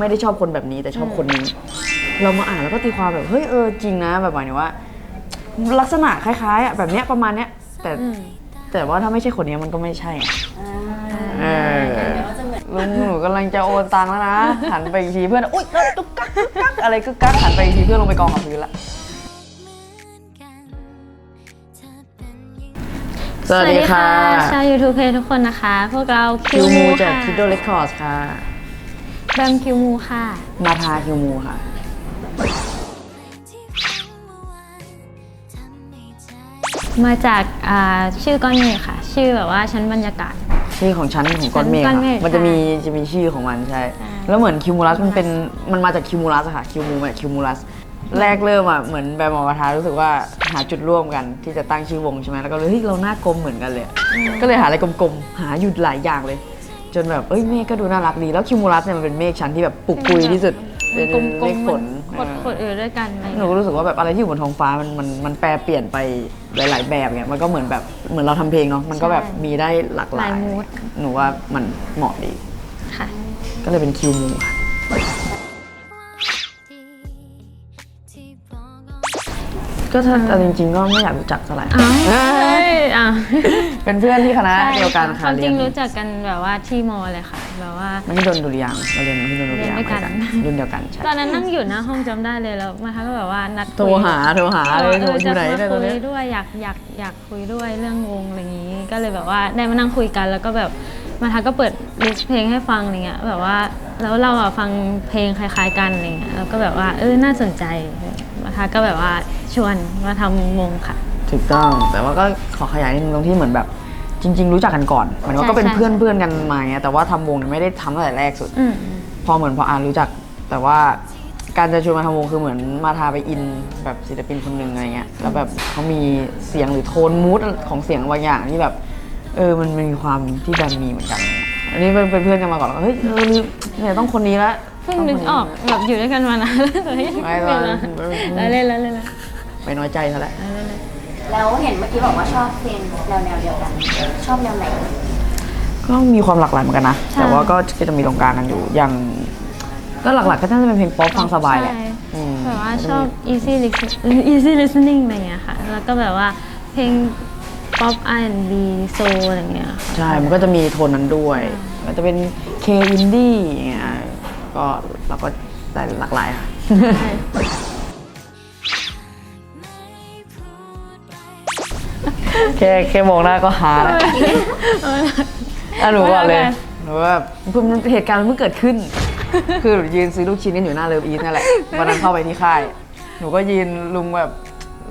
ไม่ได้ชอบคนแบบนี้แต่ชอบคนนี้ เรามาอ่านแล้วก็ตีความแบบเฮ้ยเออจริงนะแบบหมายถึงว่า ลักษณะคล้ายๆอะแบบเนี้ยประมาณเนี้ยแต่แต่ว่าถ้าไม่ใช่คนนี้มันก็ไม่ใช่อะเออลุงหนูกำลังจะโอนตังค์แล้วนะหันไปอีกทีเพื่อนอุ้ยตุ๊กกักตุ๊กกักอะไรกึกกักหันไปอีกทีเพื่อนลงไปกองกับพื้นละสวัสดีค่ะ ชาว YouTube เพจทุกคนนะคะ พวกเราคิคิววมูมูจากค่ะคิดโดเรคคอร์สค่ะ แบมคิวมูค่ะ มาทาคิวมูค่ะ มาจากอ่าชื่อก้อนเมฆค่ะ ชื่อแบบว่าชั้นบรรยากาศ ชื่อของชั้นของก้อนเมฆก้อนอะเมฆมันจะใช่มีจะมีชื่อของมันใช่ ใช่ แล้วเหมือนคิวมูลัสมันเป็นมันมาจากคิวมูลัสอะค่ะคิวมูมาจากคิวมูลัสแรกเริ่มอะเหมือนแบมอมาทารู้สึกว่าหาจุดร่วมกันที่จะตั้งชื่อวงใช่ไหมแล้วก็เลยเฮ้ยเราหน้ากลมเหมือนกันเลยอะก็เลยหาอะไรกลมๆหาอยู่หลายอย่างเลย จนแบบเอ้ยเมฆก็ดูน่ารักดี แล้วคิวมูลัสเนี่ยมันเป็นเมฆชั้นที่แบบปุกปุยที่สุดเป็นกลมเมฆฝนๆกดกดเออด้วยกันอะไรอย่างหนูเงี้ยก็รู้สึกว่าแบบอะไรที่อยู่บนท้องฟ้ามันมันมันแปรเปลี่ยนไปหลาย ๆ แบบเนี่ยมันก็เหมือนแบบเหมือนเราทำเพลงเนาะมันก็แบบมีได้หลากหลาย หลายมูด หนูว่ามันเหมาะดีค่ะ ก็เลยเป็นคิวมูค่ะ ก็ถ้าเอาจริงๆก็ไม่อยากรู้จักเท่าไหร่อ้าวเอ้เฮ้ยยอะเป็นเพื่อนที่คณะใช่เดียวกันคค่ะวามจเรีริยงนรู้จักกันแบบว่าที่มอเลยค่ะแบบว่ามันที่โดนดุริยางค์เราเรียนที่โดนดุริยางค์เรียนด้วยกันรุ่นเดียวกันใช่ตอนนั้นนั่งอยู่หน้าห้องจำได้เลยแล้วมาทักก็แบบว่านัดคุยโทรหาโทรหาเลยโทรเอออจะยู่ไหนมาเนี่ยตคุอนยเนี้ยด้วยอยากอยากอยากคุยด้วยเรื่องวงอะไรอย่างนี้ ก็เลยแบบว่าได้มานั่งคุยกันแล้วก็แบบมาทักก็เปิดลิสต์เพลงให้ฟังอะไรเงี้ยแบบว่าแล้วเราอะฟังเพลงคล้าย ๆ กันอะไรเงี้ยแล้วก็แบบว่าเออน่าสนใจ มาทักก็แบบว่าชวนมาทำวงค่ะ ถูกต้อง แต่ว่าก็ขอขยายนิดนึงตรงที่เหมือนแบบจริง ๆ รู้จักกันก่อนเหมือนว่าใช่ก็เป็นใช่เพื่อนเพื่อนกันมาไงแต่ว่าทำวงเนี่ยไม่ได้ทำตั้งแต่แรกสุด อืม พอเหมือนพออ่านรู้จัก แต่ว่าการจะชวนมาทำวงคือเหมือนมาทาไปอินแบบศิลปินคนหนึ่งอะไรเงี้ยแล้วแบบเขามีเสียงหรือโทนมูดของเสียงบางอย่างที่แบบ เออมันมีความที่แบมมีเหมือนกัน อันนี้เป็นเป็นเพื่อนกันมาก่อนแล้วก็เฮ้ยเออเนี่ยต้องคนนี้ละ เพิ่งนึกออกแบบอยู่ด้วยกันมานานแล้วแต่ยังไม่ไม่ไม่เป็นไม่แล้วเล่นแล้วเล่นแล้วไปน้อยใจซะแล้วเล่นแล้วแล้วเห็นเมื่อกี้บอกว่าชอบเพลงแนวแนวๆเดียวกัน ชอบแนวไหนก็มีความหลากหลายเหมือนกันนะ แต่ว่าก็ก็จะมีตรงกลางกันอยู่อย่างก็หลักๆก็น่าจะเป็นเพลงป๊อปฟังสบายแหละใช่อืมแบบว่าชอบ easy listening easy listening อะไรเงี้ยค่ะ แล้วก็แบบว่าเพลง pop R&B soul อะไรเงี้ยค่ะใช่ มันก็จะมีโทนนั้นด้วยก็จะเป็นเคอินดี้อย่างเงี้ย ก็เราก็ได้หลากหลายค่ะ แค่แค่มองหน้าก็ฮาแล้วอะหนูก่อนเลยหนูว่าเพิ่งเหตุการณ์มันเพิ่งเกิดขึ้น คือหนูยืนซื้อลูกชิ้นกันอยู่หน้าเลิฟอีทนั่นแหละวันนั้นเข้าไปที่ค่าย หนูก็ยืนลุงแบบ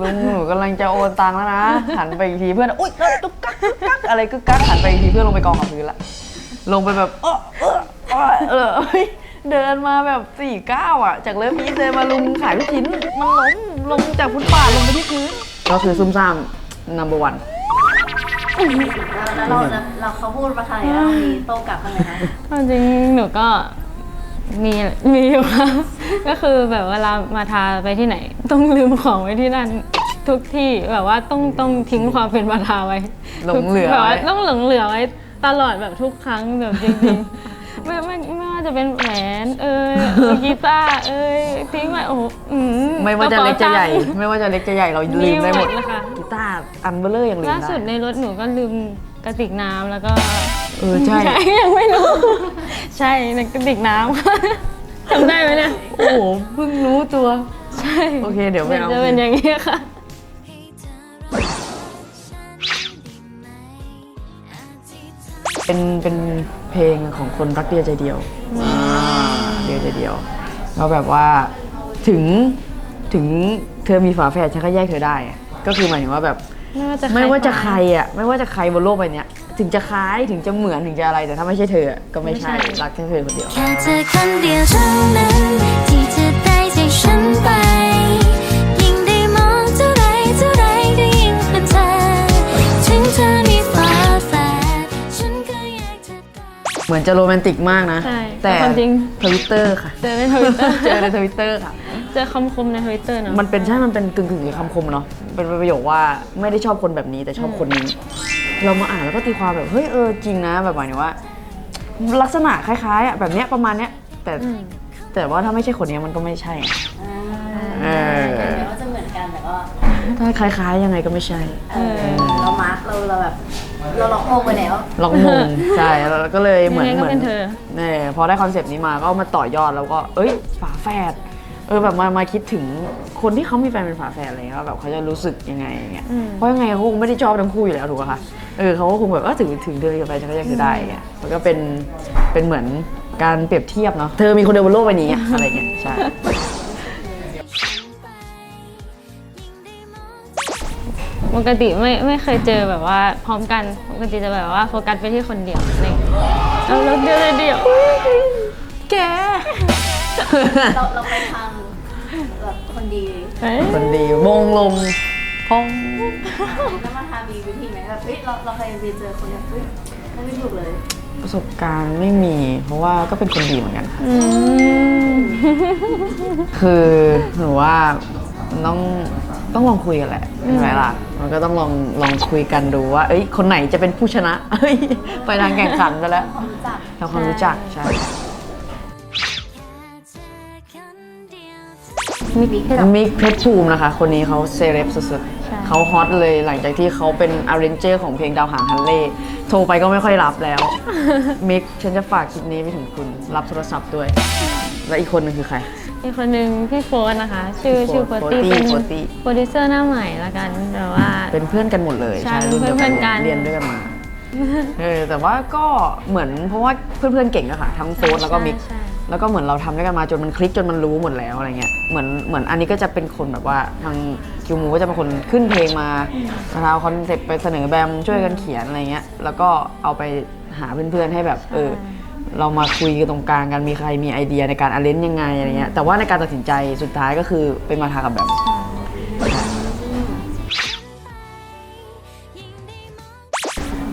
ลุงหนูกำลังจะโอนตังค์แล้วนะ หันไปอีกทีเพื่อนอุ้ยตุ๊กกักตุ๊กกักอะไรกึกกักหันไปอีกทีเพื่อนลงไปกองกับพื้นละ ลงไปแบบเออเออเออ เออเฮ้ยเดินมาแบบสี่ก้าวอะ จากเลิฟอีทเดินมาลุงขายลูกชิ้น มันล้มลงจากฟุตบาทลงไปที่พื้น ก็คือซุ่มซ่าม number one แล้วเราจะเราเขาพูดประคาเนี่ยเรามีโต้กลับกันเลยนะความจริงหนูก็มีมีอยู่ค่ะ ก็คือแบบเวลามาทาไปที่ไหน ต้องลืมของไว้ที่นั่นทุกที่แบบว่าต้องต้องทิ้งความเป็นมาทาไว้หลงเหลือแบบว่าไว้ ต้องหลงเหลือไว้ตลอดแบบทุกครั้งแบบจริงๆไม่ไม่ไม่ว่า จะเป็นแหวนเอ้ยกีตาร์เอ้ยทิ้งไว้โอ้โหอืไม่ว่าจะเล็กจะใหญ่รป๋าตังค์ไม่ว่าจะเล็กจะใหญ่เราลืมได้หมดมีหมดเลยค่ะกีตาร์อันเบลเลอร์ยังลืมล่าได้สุดในรถหนูก็ลืมกระติกน้ำแล้วก็เออใช่ยังไม่รู้ ใช่ในกระติกน้ำค่ะจำได้ไหมเนี่ยโอ้โหเพิ่งรู้ตัว ใช่โอเคเดี๋ยวไปเอาจะเป็นอย่างนี้ยค่ะ เป็นเป็นเพลงของคนรักเดียวใจเดียวอ่าเดียวใจเดียวแล้วแบบว่าถึงถึงเธอมีฝาแฝดฉันก็แยกเธอได้อะก็คือหมายถึงว่าแบบ ไม่ว่าจะไม่ว่าจะใครอะไม่ว่าจะใครบนโลกใบเนี้ย ถึงจะคล้ายถึงจะเหมือนถึงจะอะไรแต่ถ้าไม่ใช่เธออะก็ไม่ใช่รักแค่เธอคนเดียว แค่เธอคนเดียวเท่านั้นที่จะได้ใจฉันไป เหมือนจะโรแมนติกมากนะ ใช่แต่ความจริง ทวิตเตอร์ค่ะเจอในทวิตเตอร์เจอในทวิตเตอร์ค่ะ เจอคำคมในทวิตเตอร์เนาะมันเป็นใช่ มันเป็นกึ่งกึ่งๆคำคมเนาะเป็นประโยคว่าไม่ได้ชอบคนแบบนี้แต่ชอบคนนี้ เรามาอ่านแล้วก็ตีความแบบเฮ้ยเออจริงนะแบบหมายถึงว่า ลักษณะคล้ายๆอะแบบเนี้ยประมาณเนี้ยแต่แต่ว่าถ้าไม่ใช่คนนี้มันก็ไม่ใช่เออเดี๋ยวว่าจะเหมือนกันแต่ก็ถ้าคล้ายๆยังไงก็ไม่ใช่เออเรามาร์กเราเราแบบ เราล็อกโมงไปแล้ว ล็อกมงใช่แล้วก็เลยเหมือนยังไงก็เหมือนเป็นเธอ เนี่ยพอได้คอนเซปต์นี้มาก็เอามาต่อยอดแล้วก็ เอ้ยฝาแฝดเออแบบมามาคิดถึงคนที่เขามีแฟนเป็นฝาแฝดอะไรเงี้ยว่าแบบเขาจะรู้สึกยังไงอย่างเงี้ยอืมเพราะยังไงเขาคงไม่ได้ชอบทั้งคู่อยู่แล้วถูกไหมคะเออเขาก็คงแบบว่าถึงถึงเดือนกับแฟนฉันก็ยังจะได้เงี้ยมันก็เป็นเป็นเหมือนการเปรียบเทียบเนาะเธอมีคนเดียวบนโลกใบนี้อะอะไรเงี้ยใช่ ปกติไม่ไม่เคยเจอแบบว่าพร้อมกันปกติจะแบบว่าโฟกัสไปที่คนเดียวอะไรอย่างเงี้ยเอาแล้วเดียวเลยเดียวแกเราเราไปทางแบบคนดีเอ้ยคนดีมงลมพองแล้วมาทำมีวิธีไหมแบบเฮ้ยเราเราเคยไปเจอคนแบบเฮ้ยเราไม่ถูกเลยประสบการณ์ไม่มี เพราะว่าก็เป็นคนดีเหมือนกันค่ะอืมคือหนูว่าต้อง ต้องลองคุยกันแหละใช่ไหมล่ะ มันก็ต้องลองลองคุยกันดูว่า เอ้ย คนไหนจะเป็นผู้ชนะเอ้ยไปทางแข่งขันไปแล้วความรู้จักทำความรู้จักใช่มีเพศมิกเพชรภูมินะคะ คนนี้เขาเซเลบสุดใช่ๆเขาฮอตเลยหลังจากที่เขาเป็นอาร์เรนเจอร์ของเพลงดาวหางฮันเล่โทรไปก็ไม่ค่อยรับแล้วมิกฉันจะฝากคลิปนี้ไปถึงคุณ รับโทรศัพท์ด้วย และอีกคนหนึงคือใคร อีกคนนึงพี่โฟนนะคะ ชื่อพี่โฟนชื่อโฟตี้โฟตี้เป็นโฟตี้ โปรดิวเซอร์หน้าใหม่ละกันแต่ว่า เป็นเพื่อนกันหมดเลยใช่รุ่นเดียวกันเป็นเพื่อนกัน เรียนด้วยกันมาเออแต่ว่าก็เหมือนเพราะว่าเพื่อนๆเก่งอะค่ะทั้งโฟร์แล้วก็มิกใช่ แล้วก็เหมือนเราทำด้วยกันมาจนมันคลิกจนมันรู้หมดแล้วอะไรเงี้ย เหมือนเหมือนอันนี้ก็จะเป็นคนแบบว่าทางคิวมูก็จะเป็นคนขึ้นเพลงมาเอาคอนเซ็ปต์ไปเสนอแบมช่วยกันเขียนอะไรเงี้ย แล้วก็เอาไปหาเพื่อนๆให้แบบเออ เรามาคุยกันตรงกลางกันมีใครมีไอเดียในการอาเลนยังไงอะไรเงี้ยแต่ว่าในการตัดสินใจสุดท้ายก็คือเป็นมาทากับแบบ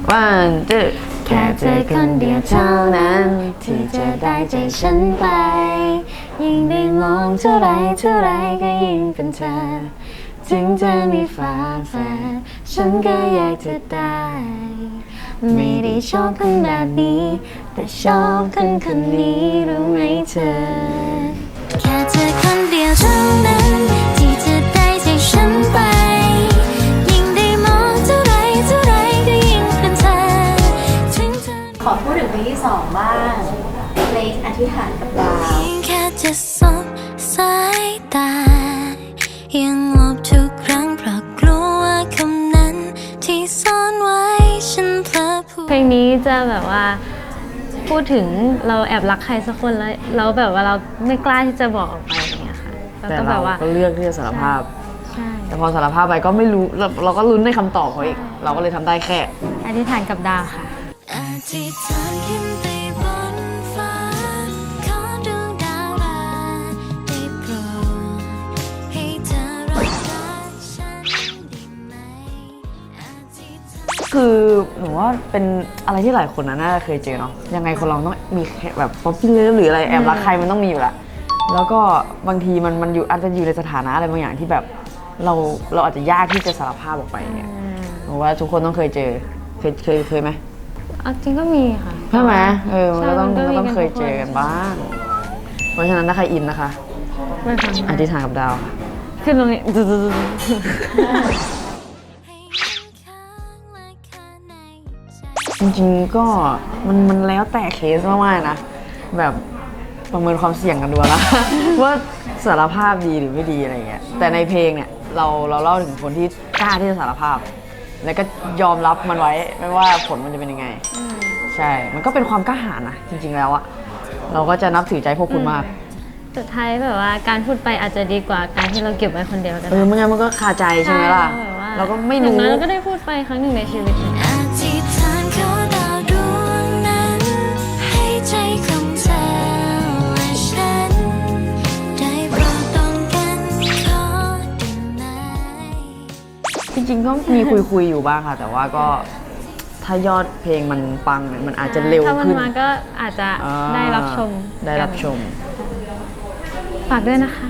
ว่าจะแค่เจอคนเดียวเท่านั้น ที่จะได้ใจฉันไป ยิ่งได้มองเท่าไรเท่าไรก็ยิ่งเป็นเธอ ถึงจะมีฟ้าแฝดฉันก็อยากจะได้ ไม่ได้ชอบคนแบบนี้ แต่ชอบคนคนนี้รู้ไหมเธอ แค่เธอคนเดียวเท่านั้น ที่จะได้ใจฉันไป ยิ่งได้มองเท่าไรเท่าไรก็ยิ่งเป็นเธอถึงเธอขอพูดถึงเพลงที่สองบ้างเพลงอธิษฐานกับดาวเพียงแค่จะสบสาย จะแบบว่าพูดถึงเราแอบรักใครสักคนแล้วเราแบบว่าเราไม่กล้าที่จะบอกออกไปอย่างเงี้ยค่ะแล้วแต่ก็แบเราบว่าก็เลือกที่จะสารภาพ ใช่แต่พอสารภาพไปก็ไม่รู้เราเราก็ลุ้นในคำตอบเขาอีก เราก็เลยทำได้แค่ อธิษฐานกับดาวค่ะ อธิษฐานขึ้น คือหนูว่าเป็นอะไรที่หลายคนนะน่าจะเคยเจอเนาะยังไงคนเราต้องมีแค่แบบป๊อปปี้เลิฟหรืออะไรแอบรักใครมันต้องมีอยู่ละแล้วก็บางทีมันมันอยู่อาจจะอยู่ในสถานะอะไรบางอย่างที่แบบเราเราอาจจะยากที่จะสารภาพออกไปเนี่ยหนูว่าทุกคนต้องเคยเจอเคยเคยเคยไหมเอาจริงก็มีค่ะใช่ไหมเออมันก็ต้องใช่มันก็ต้องมีเคยเจอกันบ้างเพราะฉะนั้นถ้าใครอินนะคะไม่ฟังอธิษฐานกับดาวค่ะขึ้นตรงนี้ จจริงๆก็มันมันแล้วแต่เคสมากๆนะ แบบประเมินความเสี่ยงกันดูนะ ว่าสารภาพดีหรือไม่ดีอะไรเงี้ยแต่ในเพลงเนี่ยเราเราเล่าถึงคนที่กล้าที่จะสารภาพ แล้วก็ยอมรับมันไว้ไม่ว่าผลมันจะเป็นยังไง ใช่ มันก็เป็นความกล้าหาญนะจริง ๆ แล้วอะเราก็จะนับถือใจพวกคุณมาก สุดท้ายแบบว่าการพูดไปอาจจะดีกว่าการที่เราเก็บไว้คนเดียวก็เอได้อไม่งั้นมันก็คาใจใช่ไหมล่ะแบบว่าเราก็ไม่อย่ารู้งน้อยเราก็ได้พูดไปครั้งหนึ่งในชีวิตอธิ จริงๆก็มีคุยคุยๆอยู่บ้างค่ะ แต่ว่าก็ถ้ายอดเพลงมันปังเนี่ยมันอาจจะเร็วถ้ามันขึ้นมาก็อาจจะอ่าได้รับชมได้รับชม ฝากด้วยนะคะ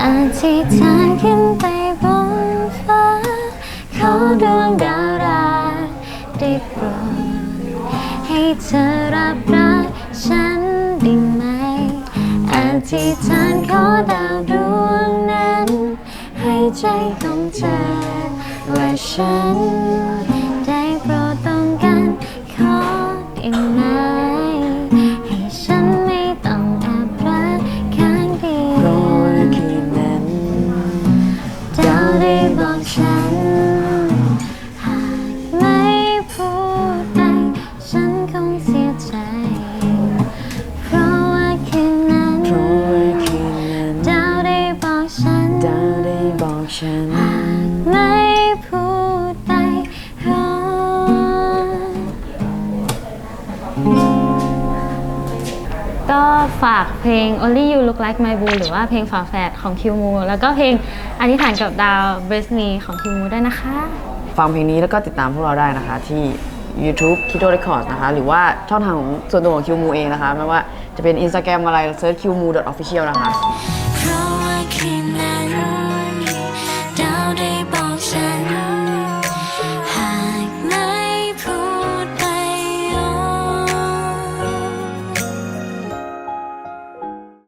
อธิษฐานขึ้นไปบนฟ้าขอดวงดาวราได้โปรดให้เธอรับรั ธิษฐานขอดาวดวงนั้น ให้ใจของเธอและฉัน ฉัน ไม่พูดไปเพราะก็ฝากเพลง Only You Look Like My Boo หรือว่าเพลงฝาแฝดของคิวมูแล้วก็เพลงอธิษฐานกับดาว b r e s t Me ของคิวมูด้วยนะคะ ฟังเพลงนี้แล้วก็ติดตามพวกเราได้นะคะที่ YouTube Kido Records นะคะ หรือว่าช่องทางของส่วนตัวของคิวมูเองนะคะ ไม่ว่าจะเป็น Instagram อะไรเซิร์ชคิวมู official นะคะ